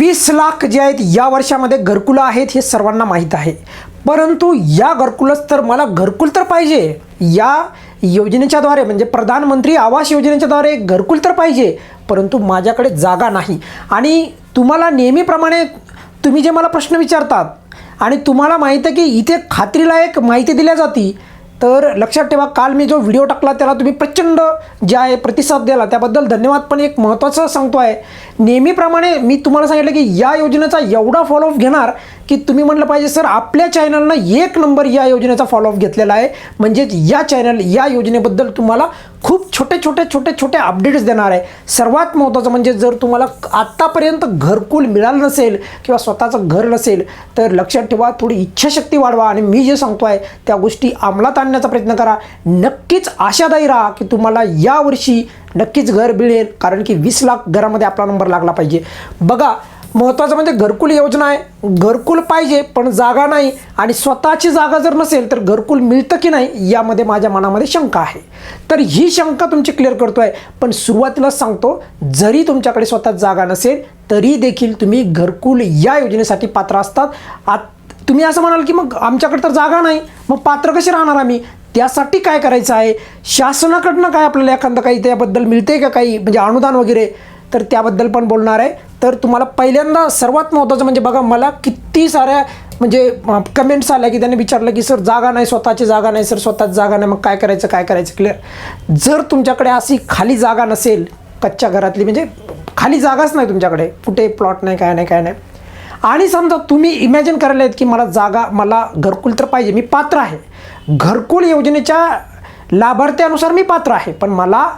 वीस लाख जे आहेत या वर्षामध्ये घरकुलं आहेत हे सर्वांना माहीत आहे. परंतु या घरकुलच तर मला घरकुल तर पाहिजे. या योजनेच्याद्वारे म्हणजे प्रधानमंत्री आवास योजनेच्याद्वारे घरकुल तर पाहिजे परंतु माझ्याकडे जागा नाही. आणि तुम्हाला नेहमीप्रमाणे तुम्ही जे मला प्रश्न विचारतात आणि तुम्हाला माहीत आहे की इथे खात्रीलायक माहिती दिल्या जाती तर लक्षात ठेवा काल मी जो व्हिडिओ टाकला त्याला तुम्ही प्रचंड जे आहे प्रतिसाद दिला. त्याबद्दल धन्यवाद. पण एक महत्त्वाचं सांगतो आहे नेहमीप्रमाणे मी तुम्हाला सांगितलं की या योजनेचा एवढा फॉलोअप घेणार की तुम्ही म्हटलं पाहिजे सर आपल्या चॅनलनं एक नंबर या योजनेचा फॉलोअप घेतलेला आहे. म्हणजेच या चॅनल या योजनेबद्दल तुम्हाला खूप छोटे छोटे छोटे छोटे अपडेट्स देणार आहे. सर्वात महत्त्वाचं म्हणजे जर तुम्हाला आत्तापर्यंत घरकुल मिळालं नसेल किंवा स्वतःचं घर नसेल तर लक्षात ठेवा थोडी इच्छाशक्ती वाढवा. आणि मी जे सांगतो आहे त्या गोष्टी अंमलात आणण्याचा प्रयत्न करा. नक्कीच आशादायी राहा की तुम्हाला यावर्षी नक्कीच घर मिळेल. कारण की वीस लाख घरामध्ये आपला नंबर लागला पाहिजे. बघा महत्त्वाचं म्हणजे घरकुल योजना आहे. घरकुल पाहिजे पण जागा नाही आणि स्वतःची जागा जर नसेल तर घरकुल मिळतं की नाही यामध्ये माझ्या मनामध्ये शंका आहे. तर ही शंका तुमची क्लिअर करतो आहे पण सुरुवातीला सांगतो जरी तुमच्याकडे स्वतः जागा नसेल तरी देखील तुम्ही घरकुल या योजनेसाठी पात्र असतात. आत तुम्ही असं म्हणाल की मग आमच्याकडे तर जागा नाही मग पात्र कसे राहणार आम्ही? त्यासाठी काय करायचं आहे? शासनाकडनं काय आपल्याला एखादं काही त्याबद्दल मिळते का काही? म्हणजे अनुदान वगैरे? तर त्याबद्दल पण बोलणार आहे. तर तुम्हाला पहिल्यांदा सर्वात महत्त्वाचं म्हणजे बघा मला किती साऱ्या म्हणजे कमेंट्स आल्या की त्यांनी विचारलं की सर जागा नाही स्वतःची जागा नाही सर स्वतःच जागा नाही मग काय करायचं काय करायचं? क्लिअर जर तुमच्याकडे अशी खाली जागा नसेल कच्च्या घरातली म्हणजे खाली जागाच नाही तुमच्याकडे कुठे प्लॉट नाही काय नाही काय नाही. आणि समजा तुम्ही इमॅजिन करायला आहेत की मला जागा मला घरकुल तर पाहिजे मी पात्र आहे. घरकुल योजनेच्या लाभार्थ्यानुसार मी पात्र आहे पण मला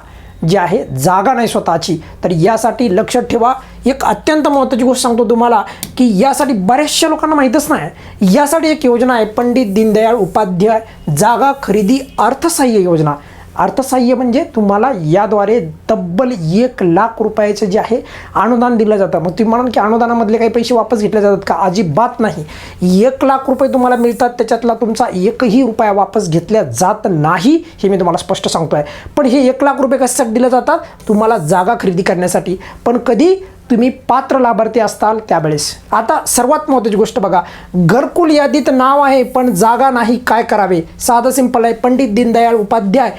जी आहे जागा नाही स्वतःची. तर यासाठी लक्षात ठेवा एक अत्यंत महत्त्वाची गोष्ट सांगतो तुम्हाला की यासाठी बऱ्याचशा लोकांना माहीतच नाही. यासाठी एक योजना आहे पंडित दीनदयाळ उपाध्याय जागा खरेदी अर्थसहाय्य योजना. अर्थसहाय्य म्हणजे तुम्हाला याद्वारे तब्बल एक लाख रुपयाचं जे आहे अनुदान दिलं जातं. मग तुम्ही म्हणाल की अनुदानामधले काही पैसे वापस घेतले जातात का? अजिबात नाही. एक लाख रुपये तुम्हाला मिळतात त्याच्यातला तुमचा एकही रुपया वापस घेतल्या जात नाही हे मी तुम्हाला स्पष्ट सांगतो आहे पण हे एक लाख रुपये कशासाठी दिले जातात? तुम्हाला जागा खरेदी करण्यासाठी. पण कधी तुम्ही पात्र लाभार्थी असताल त्यावेळेस. आता सर्वात महत्त्वाची गोष्ट बघा. घरकुल यादीत नाव आहे पण जागा नाही काय करावे? साधं सिंपल आहे. पंडित दीनदयाळ उपाध्याय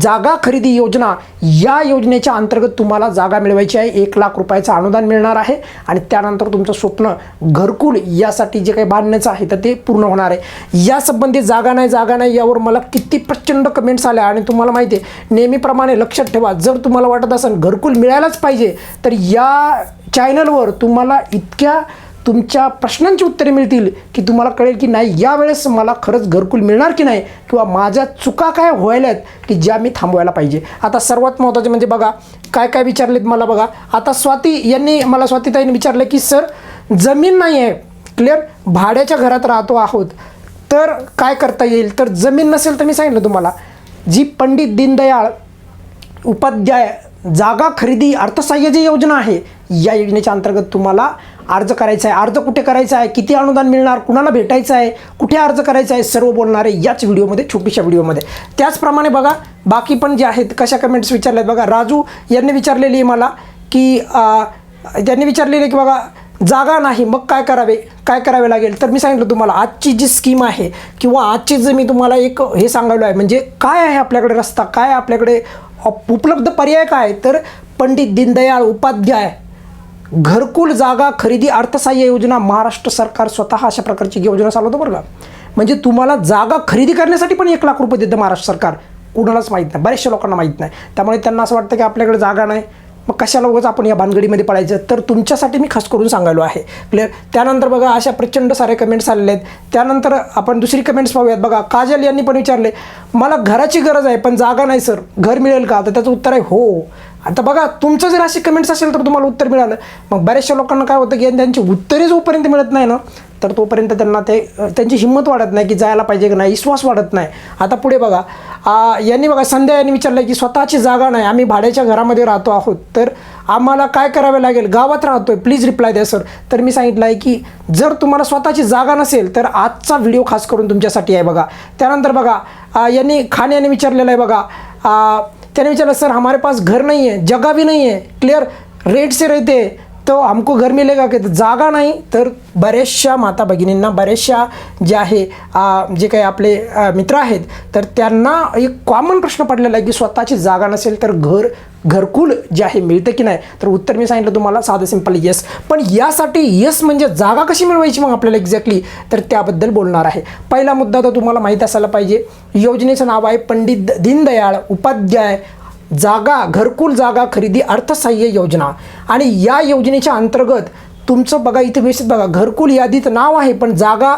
जागा खरेदी योजना. या योजनेच्या अंतर्गत तुम्हाला जागा मिळवायची आहे. एक लाख रुपयाचं अनुदान मिळणार आहे. आणि त्यानंतर तुमचं स्वप्न घरकुल यासाठी जे काही बांधण्याचं आहे तर ते पूर्ण होणार आहे. या संबंधी जागा नाही जागा नाही यावर मला किती प्रचंड कमेंट्स आल्या. आणि तुम्हाला माहिती आहे नेहमीप्रमाणे लक्षात ठेवा. जर तुम्हाला वाटत असेल घरकुल मिळायलाच पाहिजे तर या चॅनलवर तुम्हाला इतक्या तुमच्या प्रश्नांची उत्तरे मिळतील की तुम्हाला कळेल की नाही यावेळेस मला खरंच घरकुल मिळणार की नाही किंवा माझ्या चुका काय व्हायल्यात की ज्या मी थांबवायला पाहिजे. आता सर्वात महत्त्वाचे म्हणजे बघा काय काय विचारलेत मला बघा. आता स्वाती यांनी मला स्वातीताईंनी विचारलं की सर जमीन नाही आहे क्लिअर? भाड्याच्या घरात राहतो आहोत. तर काय करता येईल? तर जमीन नसेल तर मी सांगितलं तुम्हाला. जी पंडित दीनदयाळ उपाध्याय जागा खरेदी अर्थसहाय्य जी योजना आहे. या योजनेच्या अंतर्गत तुम्हाला अर्ज करायचा आहे. अर्ज कुठे करायचा आहे? किती अनुदान मिळणार? कुणाला भेटायचं आहे? कुठे अर्ज करायचा आहे? सर्व बोलणारे याच व्हिडिओमध्ये छोटीशा व्हिडिओमध्ये. त्याचप्रमाणे बघा बाकी पण जे आहेत कशा कमेंट्स विचारल्यात बघा. राजू यांनी विचारलेली आहे मला की त्यांनी विचारलेलं आहे की बघा जागा नाही मग काय करावे? काय करावे लागेल? तर मी सांगितलं तुम्हाला आजची जी स्कीम आहे किंवा आजची जे मी तुम्हाला एक हे सांगायलो आहे. म्हणजे काय आहे आपल्याकडे रस्ता? काय आहे आपल्याकडे उपलब्ध पर्याय काय? तर पंडित दीनदयाळ उपाध्याय घरकुल जागा खरेदी अर्थसहाय्य योजना महाराष्ट्र सरकार स्वतः अशा प्रकारची योजना चालवतं बरं का? म्हणजे तुम्हाला जागा खरेदी करण्यासाठी पण एक लाख रुपये देतं महाराष्ट्र सरकार. कुणालाच माहीत नाही. बऱ्याचशा लोकांना माहीत नाही. त्यामुळे त्यांना असं वाटतं की आपल्याकडे जागा नाही. मग कशाला उगाच आपण या भानगडीमध्ये पडायचं तर तुमच्यासाठी मी खास करून सांगायलो आहे. क्लिअर त्यानंतर बघा अशा प्रचंड सारे कमेंट्स आलेले आहेत. त्यानंतर आपण दुसरी कमेंट्स पाहूयात. बघा काजल यांनी पण विचारले मला घराची गरज आहे पण जागा नाही सर. घर मिळेल का? तर त्याचं उत्तर आहे हो. आता बघा तुमचं जर अशी कमेंट्स असेल तर तुम्हाला उत्तर मिळालं. मग बऱ्याचशा लोकांना काय होतं की त्यांची उत्तरे जोपर्यंत मिळत नाही ना तर तोपर्यंत त्यांना ते त्यांची हिंमत वाढत नाही की जायला पाहिजे की नाही विश्वास वाढत नाही. आता पुढे बघा यांनी बघा संध्या यांनी विचारलं की स्वतःची जागा नाही आम्ही भाड्याच्या घरामध्ये राहतो आहोत. तर आम्हाला काय करावे लागेल? गावात राहतो आहे प्लीज रिप्लाय द्या सर तर मी सांगितलं आहे की जर तुम्हाला स्वतःची जागा नसेल तर आजचा व्हिडिओ खास करून तुमच्यासाठी आहे बघा. त्यानंतर बघा यांनी खान यांनी विचारलेलं आहे बघा त्याने विचारलं सर हमारे पास घर नहीं है जगह भी नहीं है क्लियर रेट से रहते हैं, तो हमको घर मिलेगा की जागा नाही। तर बऱ्याचशा माता भगिनींना बऱ्याचशा जे आहे जे काही आपले मित्र आहेत तर त्यांना एक कॉमन प्रश्न पडलेला आहे की स्वतःची जागा नसेल तर घर घरकुल जे आहे मिळतं की नाही? तर उत्तर मी सांगितलं तुम्हाला साधं सिंपल येस पण यासाठी येस म्हणजे जागा कशी मिळवायची मग आपल्याला एक्झॅक्टली तर त्याबद्दल बोलणार आहे. पहिला मुद्दा तर तुम्हाला माहीत असायला पाहिजे. योजनेचं नाव आहे पंडित दीनदयाळ उपाध्याय जागा घरकुल जागा खरेदी अर्थसहाय्य योजना. आणि या योजनेच्या अंतर्गत तुमचं बघा इथे व्यवस्थित बघा घरकुल यादीत नाव आहे पण जागा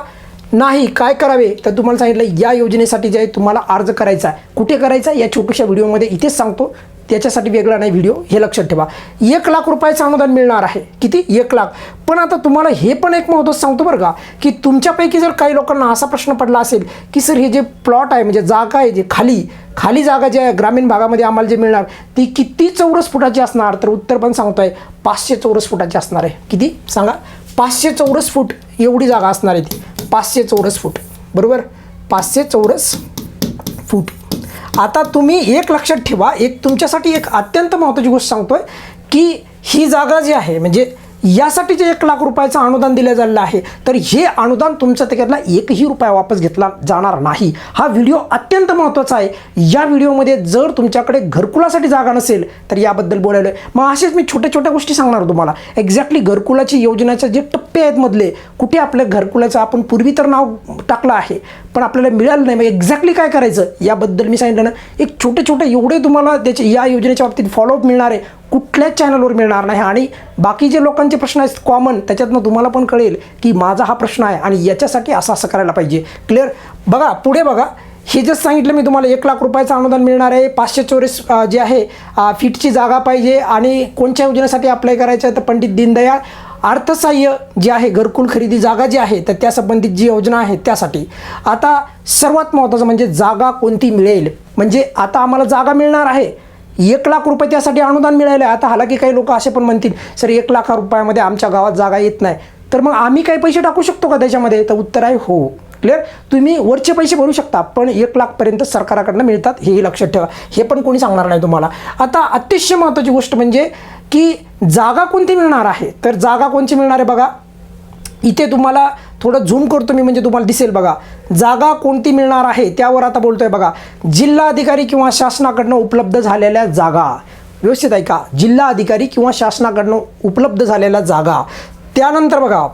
नाही काय करावे? तर तुम्हाला सांगितलं या योजनेसाठी जे आहे तुम्हाला अर्ज करायचा आहे. कुठे करायचा? आहे या छोट्याशा व्हिडिओमध्ये इथेच सांगतो. त्याच्यासाठी वेगळा नाही व्हिडिओ हे लक्षात ठेवा. एक लाख रुपयाचं अनुदान मिळणार आहे. किती? एक लाख. पण आता तुम्हाला हे पण एक महत्त्वाचं सांगतो बरं का की तुमच्यापैकी जर काही लोकांना असा प्रश्न पडला असेल की सर हे जे प्लॉट आहे म्हणजे जागा आहे जे खाली खाली जागा जी आहे ग्रामीण भागामध्ये आम्हाला जे मिळणार ती किती चौरस फुटाची असणार? तर उत्तर पण सांगतो आहे पाचशे चौरस फुटाची असणार आहे. किती? सांगा. पाचशे चौरस फूट एवढी जागा असणार आहे ती. पाचशे चौरस फूट. बरोबर? पाचशे चौरस फूट. आता तुम्ही एक लक्षात ठेवा एक तुमच्यासाठी एक अत्यंत महत्त्वाची गोष्ट सांगतोय की ही जागा जी आहे म्हणजे यासाठी जे एक लाख रुपयाचं अनुदान दिलं झालेलं आहे तर हे अनुदान तुमचं त्याच्यातला एकही रुपया वापस घेतला जाणार नाही. हा व्हिडिओ अत्यंत महत्त्वाचा आहे. या व्हिडिओमध्ये जर तुमच्याकडे घरकुलासाठी जागा नसेल तर याबद्दल बोलायला आहे. मग असेच मी छोट्या छोट्या गोष्टी सांगणार तुम्हाला. एक्झॅक्टली घरकुलाची योजनेचे जे टप्पे आहेत मधले कुठे आपल्या घरकुलाचं आपण पूर्वी तर नाव टाकलं आहे पण आपल्याला मिळालं नाही. मग एक्झॅक्टली काय करायचं? याबद्दल मी सांगितलं ना. एक छोटे छोटे एवढे तुम्हाला त्याचे या योजनेच्या बाबतीत फॉलोअप मिळणार आहे. कुठल्याच चॅनलवर मिळणार नाही आणि बाकी जे लोकांचे प्रश्न आहेत कॉमन त्याच्यातनं तुम्हाला पण कळेल की माझा हा प्रश्न आहे आणि याच्यासाठी असं असं करायला पाहिजे. क्लिअर बघा पुढे बघा. हे जर सांगितलं मी तुम्हाला एक लाख रुपयाचं अनुदान मिळणार आहे. पाचशे चोवीस जे आहे फिटची फीटची जागा पाहिजे आणि कोणत्या योजनेसाठी अप्लाय करायचं आहे तर पंडित दीनदयाळ अर्थसहाय्य जे आहे घरकुल खरेदी जागा जी आहे तर त्या संबंधित जी योजना आहे त्यासाठी. आता सर्वात महत्त्वाचं म्हणजे जागा कोणती मिळेल? म्हणजे आता आम्हाला जागा मिळणार आहे. एक लाख रुपये त्यासाठी अनुदान मिळालं आहे आता हालाकी काही लोक असे पण म्हणतील सर एक लाख रुपयामध्ये आमच्या गावात जागा येत नाही. तर मग आम्ही काही पैसे टाकू शकतो का त्याच्यामध्ये? तर उत्तर आहे हो. क्लिअर तुम्ही वरचे पैसे भरू शकता पण एक लाखपर्यंत सरकाराकडनं मिळतात हेही लक्षात ठेवा. हे पण कोणी सांगणार नाही तुम्हाला. आता अतिशय महत्त्वाची गोष्ट म्हणजे की जागा कोणती मिळणार आहे? तर जागा कोणती मिळणार आहे बघा. इथे तुम्हाला थोडं झूम करतो मी म्हणजे तुम्हाला दिसेल बघा. जागा कोणती मिळणार आहे त्यावर आता बोलतोय बघा. जिल्हा अधिकारी किंवा शासनाकडनं उपलब्ध झालेल्या जागा. व्यवस्थित ऐका. जिल्हा अधिकारी किंवा शासनाकडनं उपलब्ध झालेल्या जागा. त्यानंतर बघा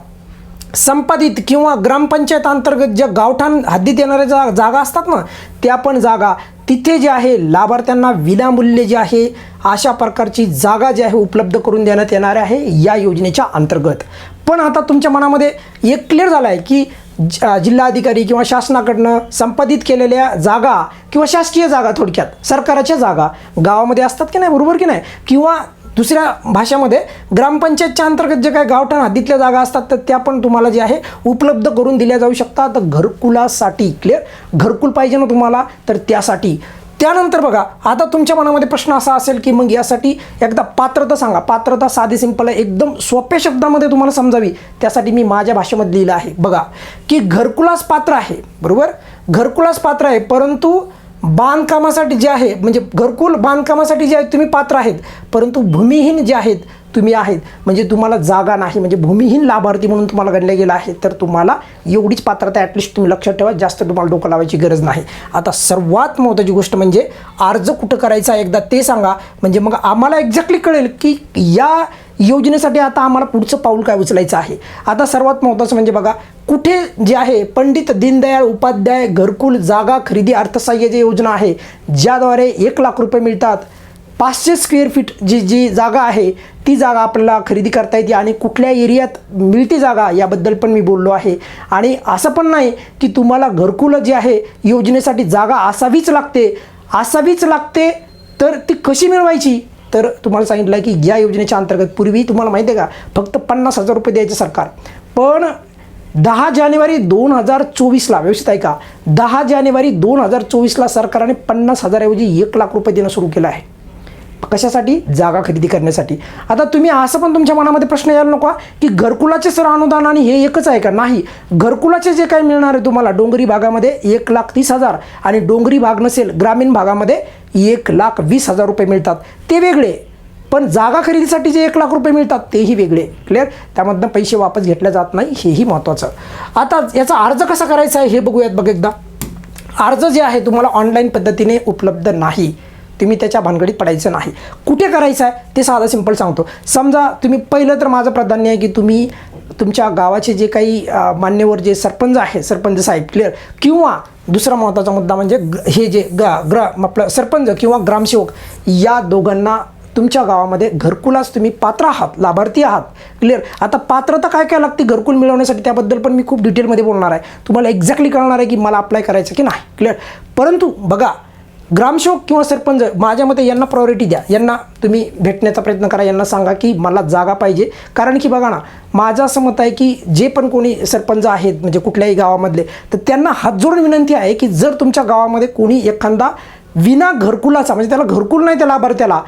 संपादित किंवा ग्रामपंचायत अंतर्गत ज्या गावठाण हद्दीत येणाऱ्या जा जागा असतात ना त्या पण जागा. तिथे जे आहे लाभार्थ्यांना विनामूल्य जे आहे अशा प्रकारची जागा जी आहे उपलब्ध करून देण्यात येणार आहे या योजनेच्या अंतर्गत. पण आता तुमच्या मनामध्ये एक क्लिअर झालं आहे की ज- जिल्हाधिकारी किंवा शासनाकडनं संपादित केलेल्या जागा किंवा शासकीय जागा थोडक्यात सरकाराच्या जागा गावामध्ये असतात की नाही? बरोबर की नाही? किंवा दुसऱ्या भाषेमध्ये ग्रामपंचायतच्या अंतर्गत जे काही गावठाण हद्दीतल्या जागा असतात तर त्या पण तुम्हाला जे आहे उपलब्ध करून दिल्या जाऊ शकतात. घरकुलासाठी क्लिअर घरकुल पाहिजे ना तुम्हाला तर त्यासाठी. त्यानंतर बघा आता तुमच्या मनामध्ये प्रश्न असा असेल की मग यासाठी एकदा पात्रता सांगा. पात्रता साधी सिंपल आहे एकदम सोप्या शब्दामध्ये तुम्हाला समजावी. त्यासाठी मी माझ्या भाषेमध्ये लिहिलं आहे. बघा की घरकुलास पात्र आहे बरोबर? घरकुलास पात्र आहे परंतु बांधकामासाठी जे आहे म्हणजे घरकुल बांधकामासाठी जे आहेत तुम्ही पात्र आहेत. परंतु भूमिहीन जे आहेत तुम्ही आहेत. म्हणजे तुम्हाला जागा नाही म्हणजे भूमिहीन लाभार्थी म्हणून तुम्हाला गणलं गेलं आहे तर तुम्हाला एवढीच पात्रता ॲटलिस्ट तुम्ही लक्षात ठेवा जास्त तुम्हाला डोकं लावायची गरज नाही. आता सर्वात महत्त्वाची गोष्ट म्हणजे अर्ज कुठं करायचा आहे एकदा ते सांगा. म्हणजे मग आम्हाला एक्झॅक्टली कळेल की या योजनेसाठी आता आम्हाला पुढचं पाऊल काय उचलायचं आहे? आता सर्वात महत्त्वाचं म्हणजे बघा कुठे जे आहे पंडित दीनदयाळ उपाध्याय घरकुल जागा खरेदी अर्थसहाय्य जी योजना आहे ज्याद्वारे एक लाख रुपये मिळतात. पाचशे स्क्वेअर फीट जी जी जागा आहे ती जागा आपल्याला खरेदी करता येते आणि कुठल्या एरियात मिळते जागा याबद्दल पण मी बोललो आहे. आणि असं पण नाही की तुम्हाला घरकुलं जी आहे योजनेसाठी जागा असावीच लागते. असावीच लागते तर ती कशी मिळवायची? तर तुम्हाला सांगितलं की या योजनेच्या अंतर्गत पूर्वी तुम्हाला माहिती आहे का? फक्त पन्नास हजार रुपये द्यायचं सरकार. पण दहा जानेवारी दोन हजार चोवीसला व्यवस्थित आहे का दहा जानेवारी दोन हजार चोवीसला सरकारने पन्नास हजारऐवजी एक लाख रुपये देणं सुरू केलं आहे. कशासाठी? जागा खरेदी करण्यासाठी. आता तुम्ही असं पण तुमच्या मनामध्ये प्रश्न यायला नको की घरकुलाचे सर अनुदान आणि हे एकच आहे का? नाही. घरकुलाचे जे काही मिळणार आहे तुम्हाला डोंगरी भागामध्ये एक लाख तीस हजार आणि डोंगरी भाग नसेल ग्रामीण भागामध्ये एक लाख वीस हजार रुपये मिळतात. ते वेगळे. पण जागा खरेदीसाठी जे एक लाख रुपये मिळतात तेही वेगळे. क्लिअर त्यामधनं पैसे वापस घेतले जात नाही हेही महत्त्वाचं आता याचा अर्ज कसा करायचा आहे हे बघूयात बघ एकदा. अर्ज जे आहे तुम्हाला ऑनलाईन पद्धतीने उपलब्ध नाही. तुम्ही त्याच्या भानगडीत पडायचं नाही. कुठे करायचं आहे? ते साधं सिंपल सांगतो. समजा तुम्ही पहिलं तर माझं प्राधान्य आहे की तुम्ही तुमच्या गावाचे जे काही मान्यवर जे सरपंच आहे सरपंच साहेब क्लिअर किंवा दुसरा महत्त्वाचा मुद्दा म्हणजे ग- हे जे ग ग्र आपलं सरपंच किंवा ग्रामसेवक या दोघांना तुमच्या गावामध्ये घरकुलास तुम्ही पात्र आहात लाभार्थी आहात क्लिअर आता पात्रता काय काय लागते घरकुल मिळवण्यासाठी त्याबद्दल पण मी खूप डिटेलमध्ये बोलणार आहे. तुम्हाला एक्झॅक्टली कळणार आहे की मला अप्लाय करायचं की नाही क्लिअर परंतु बघा ग्रामसेवक किंवा सरपंच माझ्या मते यांना प्रायोरिटी द्या. यांना तुम्ही भेटण्याचा प्रयत्न करा. यांना सांगा की मला जागा पाहिजे. कारण की बघा ना माझं असं मत आहे की जे पण कोणी सरपंच आहेत म्हणजे कुठल्याही गावामधले तर त्यांना हात जोडून विनंती आहे की जर तुमच्या गावामध्ये कोणी एखादा विना घरकुलाचा म्हणजे त्याला घरकुल नाही त्या लाभार्थ्याला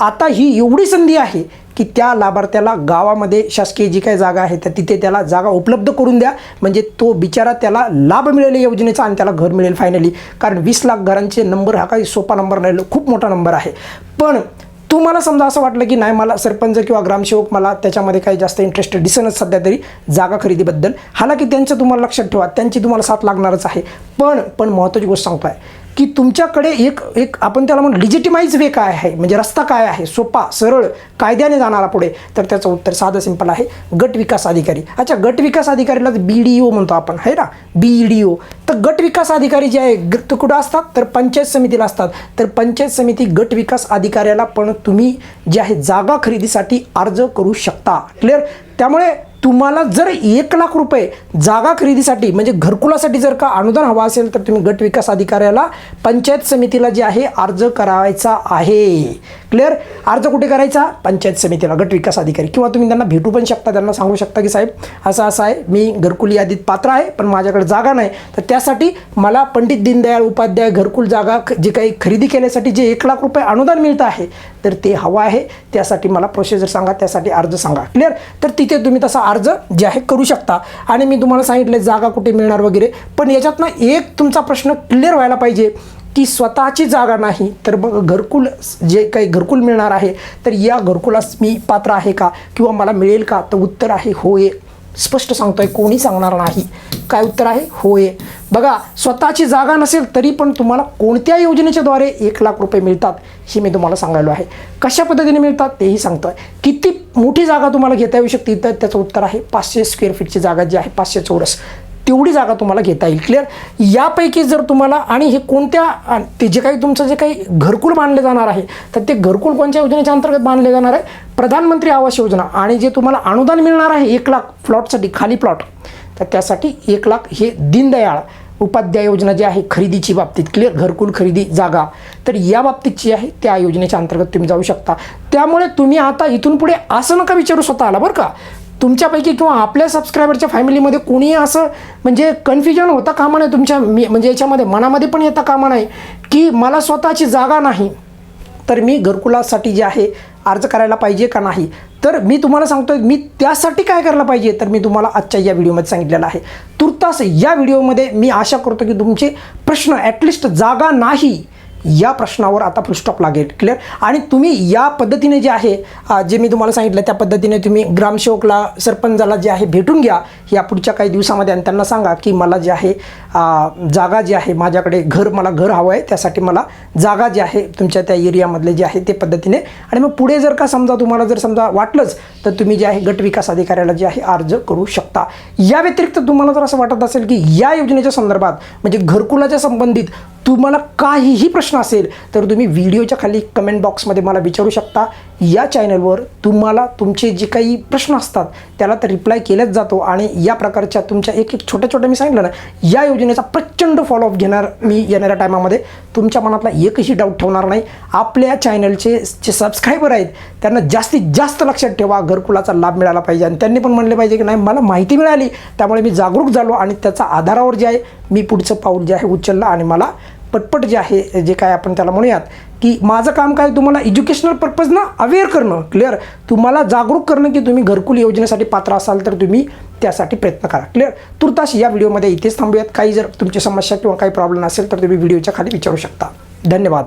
आता ही एवढी संधी आहे की त्या लाभार्थ्याला गावामध्ये शासकीय जी काही जागा आहे तर तिथे त्याला जागा उपलब्ध करून द्या. म्हणजे तो बिचारा त्याला लाभ मिळेल योजनेचा आणि त्याला घर मिळेल फायनली कारण वीस लाख घरांचे नंबर हा काही सोपा नंबर नाही खूप मोठा नंबर आहे. पण तुम्हाला समजा असं वाटलं की नाही मला सरपंच किंवा ग्रामसेवक मला त्याच्यामध्ये काही जास्त इंटरेस्ट दिसणच सध्या तरी जागा खरेदीबद्दल. हालाकी त्यांचं तुम्हाला लक्षात ठेवा त्यांची तुम्हाला साथ लागणारच आहे. पण पण महत्त्वाची गोष्ट सांगतो आहे की तुमच्याकडे एक एक आपण त्याला म्हणून लिजिटिमाइज वे काय आहे? म्हणजे रस्ता काय आहे? सोपा सरळ कायद्याने जाणारा पुढे? तर त्याचं उत्तर साधं सिंपल आहे. गट विकास अधिकारी. अच्छा गट विकास अधिकारीला बी डी ओ म्हणतो आपण. आहे ना? बी डी ओ तर गट विकास अधिकारी जे आहे ग- ते कुठं असतात? तर पंचायत समितीला असतात. तर पंचायत समिती गट विकास अधिकाऱ्याला पण तुम्ही जे आहे जागा खरेदीसाठी अर्ज करू शकता. क्लिअर त्यामुळे तुम्हाला जर एक लाख रुपये जागा खरेदीसाठी म्हणजे घरकुलासाठी जर का अनुदान हवा असेल तर तुम्ही गट विकास अधिकाऱ्याला पंचायत समितीला जे आहे अर्ज करायचा आहे. क्लिअर अर्ज कुठे करायचा? पंचायत समितीला गट विकास अधिकारी. किंवा तुम्ही त्यांना भेटू पण शकता त्यांना सांगू शकता की साहेब असं असं आहे मी घरकुल यादीत पात्र आहे पण माझ्याकडे जागा नाही. तर त्यासाठी मला पंडित दीनदयाळ उपाध्याय घरकुल जागा जे काही खरेदी केल्यासाठी जे एक लाख रुपये अनुदान मिळतं आहे तर ते हवं आहे. त्यासाठी मला प्रोसिजर सांगा त्यासाठी अर्ज सांगा. क्लिअर तर तिथे तुम्ही तसा अर्ज जे आहे करू शकता. आणि मी तुम्हाला सांगितलं जागा कुठे मिळणार वगैरे. पण याच्यातनं एक तुमचा प्रश्न क्लिअर व्हायला पाहिजे. की स्वतःची जागा नाही. तर मग घरकुल जे काही घरकुल मिळणार आहे तर या घरकुलास मी पात्र आहे का? किंवा मला मिळेल का? तर उत्तर आहे होय. स्पष्ट सांगतोय कोणी सांगणार नाही. काय उत्तर आहे? होय. बघा स्वतःची जागा नसेल तरी पण तुम्हाला कोणत्या योजनेच्याद्वारे एक लाख रुपये मिळतात हे मी तुम्हाला सांगायलो आहे. कशा पद्धतीने मिळतात? तेही सांगतोय. किती मोठी जागा तुम्हाला घेता येऊ शकते? तर त्याचं उत्तर आहे पाचशे स्क्वेअर फीटची जागा जी आहे पाचशे चौरस. तेवढी जागा तुम्हाला घेता येईल. क्लिअर यापैकी जर तुम्हाला आणि हे कोणत्या ते जे काही तुमचं जे काही घरकुल बांधले जाणार आहे तर ते घरकुल कोणत्या योजनेच्या अंतर्गत बांधले जाणार आहे? प्रधानमंत्री आवास योजना आणि जे तुम्हाला अनुदान मिळणार आहे एक लाख प्लॉटसाठी खाली प्लॉट तर त्यासाठी एक लाख हे दीनदयाळ उपाध्याय योजना जी आहे खरेदीची बाबतीत. क्लिअर घरकुल खरेदी जागा. तर या बाबतीत जी आहे त्या योजनेच्या अंतर्गत तुम्ही जाऊ शकता. त्यामुळे तुम्ही आता इथून पुढे असं नका विचारू स्वतःला बरं का? तुमच्यापैकी किंवा आपल्या सबस्क्रायबरच्या फॅमिलीमध्ये कोणीही असं म्हणजे कन्फ्युजन होता कामा नाही तुमच्या मी म्हणजे याच्यामध्ये मनामध्ये पण येता कामा नाही की मला स्वतःची जागा नाही तर मी घरकुलासाठी जे आहे अर्ज करायला पाहिजे का नाही? तर मी तुम्हाला सांगतोय मी त्यासाठी काय करायला पाहिजे तर मी तुम्हाला आजच्या या व्हिडिओमध्ये सांगितलेलं आहे. तुर्तास या व्हिडिओमध्ये मी आशा करतो की तुमचे प्रश्न ॲटलिस्ट जागा नाही या प्रश्नावर आता फुलस्टॉप लागेल क्लिअर आणि तुम्ही या पद्धतीने जे आहे जे मी तुम्हाला सांगितलं त्या पद्धतीने तुम्ही ग्रामसेवकला सरपंचाला जे आहे भेटून घ्या. या पुढच्या काही दिवसामध्ये आणि त्यांना सांगा की मला जे आहे जागा जी आहे माझ्याकडे घर मला घर हवं आहे त्यासाठी मला जागा जी आहे तुमच्या त्या एरियामधले जे आहे ते पद्धतीने. आणि मग पुढे जर का समजा तुम्हाला जर समजा वाटलंच तर तुम्ही जे आहे गट विकास अधिकाऱ्याला जे आहे अर्ज करू शकता. या व्यतिरिक्त तुम्हाला जर असं वाटत असेल की या योजनेच्या संदर्भात म्हणजे घरकुलाच्या संबंधित तुम्हाला काहीही प्रश्न असेल तर तुम्ही व्हिडिओच्या खाली कमेंट बॉक्समध्ये मला विचारू शकता. या चॅनलवर तुम्हाला तुमचे जे काही प्रश्न असतात त्याला तर रिप्लाय केलाच जातो आणि या प्रकारच्या तुमच्या एक एक छोट्या छोट्या मी सांगितलं ना या योजनेचा प्रचंड फॉलोअप घेणार मी येणाऱ्या टायमामध्ये तुमच्या मनातला एकही डाऊट ठेवणार नाही. आपल्या चॅनलचे जे सबस्क्रायबर आहेत त्यांना जास्तीत जास्त लक्षात ठेवा. घरकुलाचा लाभ मिळाला पाहिजे. आणि त्यांनी पण म्हणले पाहिजे की नाही मला माहिती मिळाली. त्यामुळे मी जागरूक झालो आणि त्याचा आधारावर जे आहे मी पुढचं पाऊल जे आहे उचललं आणि मला पटपट जे आहे जे काय आपण त्याला म्हणूयात की माझं काम काय तुम्हाला एज्युकेशनल पर्पजनं अवेअर करणं क्लिअर तुम्हाला जागरूक करणं की तुम्ही घरकुल योजनेसाठी पात्र असाल तर तुम्ही त्यासाठी प्रयत्न करा क्लिअर तुर्तास या व्हिडिओमध्ये इथेच थांबूयात. काही जर तुमची समस्या किंवा काही प्रॉब्लेम असेल तर तुम्ही व्हिडिओच्या खाली विचारू शकता. धन्यवाद.